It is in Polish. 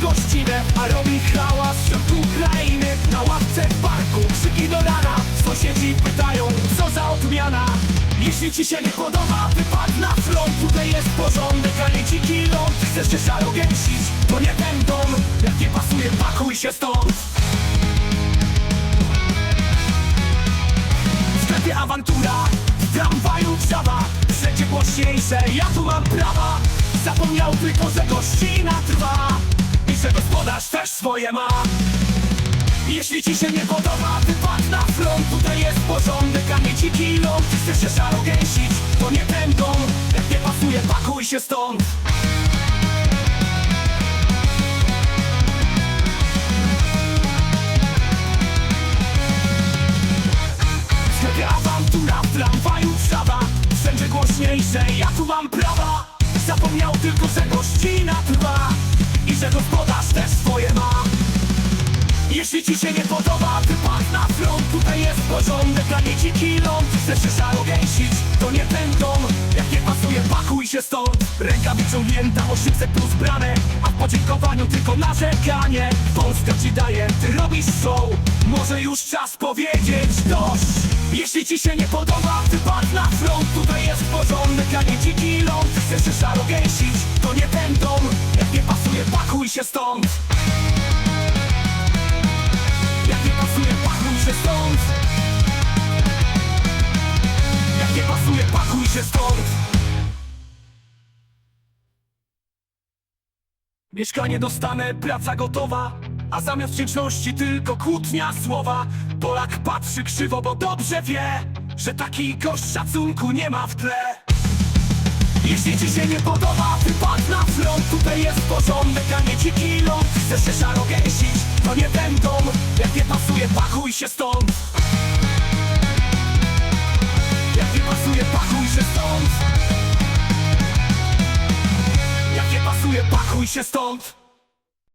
gościnę A robi hałas w środku Ukrainy. Na ławce w parku krzyki do rana Sąsiedzi pytają co za odmiana? Jeśli ci się nie podoba wypad na front. Tutaj jest porządek, a nie dziki ląd Chcesz się szaro gęsić, to nie ten dom Jak nie pasuje pakuj się stąd. W sklepie awantura, w tramwaju wrzawa Wszędzie głośniejsze, ja tu mam prawa Zapomniał tylko, że gościna trwa I że gospodarz też swoje ma. Jeśli ci się nie podoba, wypad na front Tutaj jest porządek, a nie dziki ląd Chcesz się szaro gęsić, to nie ten Jak nie pasuje, pakuj się stąd. Awantura, w tramwaju wrzawa Wszędzie głośniejsze, ja tu mam prawa Zapomniał tylko, że gościna trwa I że gospodarz też swoje ma. Jeśli ci się nie podoba, wypad na front Tutaj jest porządek, a nie dziki ląd. Chcesz się szaro gęsić, to nie ten dom. Jak nie pasuje, pakuj się stąd. Ręka wyciągnięta, oszypce plus brane A w podziękowaniu tylko narzekanie. Polska ci daje, ty robisz show. Może już czas powiedzieć dość. Jeśli ci się nie podoba, wypad na front Tutaj jest porządek, a nie dziki ląd Chcesz szaro gęsić, to nie ten dom. Jak nie pasuje, pakuj się stąd. Jak nie pasuje, pakuj się stąd. Jak nie pasuje, pakuj się stąd. Mieszkanie dostanę, praca gotowa A zamiast wdzięczności tylko kłótnia słowa. Polak patrzy krzywo, bo dobrze wie Że taki gość szacunku nie ma w tle jeśli ci się nie podoba, wypad na front Tutaj jest porządek, a nie dziki ląd. Chcesz się szaro gęsić, to nie ten dom Jak nie pasuje, pakuj się stąd. Jak nie pasuje, pakuj się stąd. Jak nie pasuje, pakuj się stąd